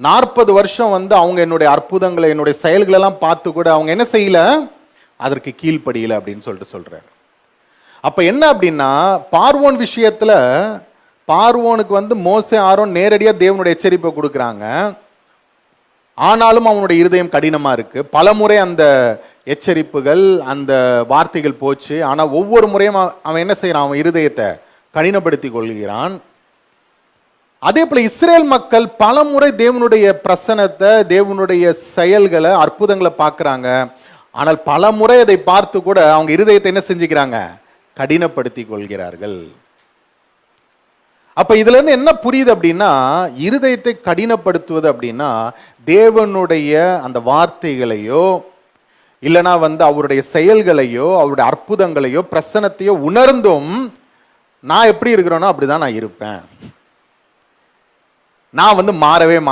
நாற்பது வருஷம் வந்து அவங்க என்னுடைய அற்புதங்களை என்னுடைய செயல்களெல்லாம் பார்த்து கூட அவங்க என்ன செய்யல? அதற்கு கீழ்ப்படியில் அப்படின்னு சொல்லிட்டு சொல்கிறார் அப்போ என்ன அப்படின்னா பார்வோன் விஷயத்தில் பார்வோனுக்கு வந்து மோசே ஆரோன் நேரடியாக தேவனுடைய எச்சரிப்பை கொடுக்குறாங்க. ஆனாலும் அவனுடைய இருதயம் கடினமாக இருக்குது பல முறை அந்த எச்சரிப்புகள் அந்த வார்த்தைகள் போச்சு. ஆனால் ஒவ்வொரு முறையும் அவன் என்ன செய்கிறான் அவன் இருதயத்தை கடினப்படுத்தி கொள்கிறான். அதே போல இஸ்ரேல் மக்கள் பல முறை தேவனுடைய பிரசனத்தை தேவனுடைய செயல்களை அற்புதங்களை பார்க்குறாங்க. ஆனால் பல முறை அதை பார்த்து கூட அவங்க இருதயத்தை என்ன செஞ்சுக்கிறாங்க? கடினப்படுத்தி கொள்கிறார்கள். அப்ப இதுல இருந்து என்ன புரியுது அப்படின்னா இருதயத்தை கடினப்படுத்துவது அப்படின்னா தேவனுடைய அந்த வார்த்தைகளையோ இல்லைனா வந்து அவருடைய செயல்களையோ அவருடைய அற்புதங்களையோ பிரசனத்தையோ உணர்ந்தும் நான் எப்படி இருக்கிறேனோ அப்படிதான் நான் இருப்பேன். நான் வந்து மாறவே மாட்டேன்.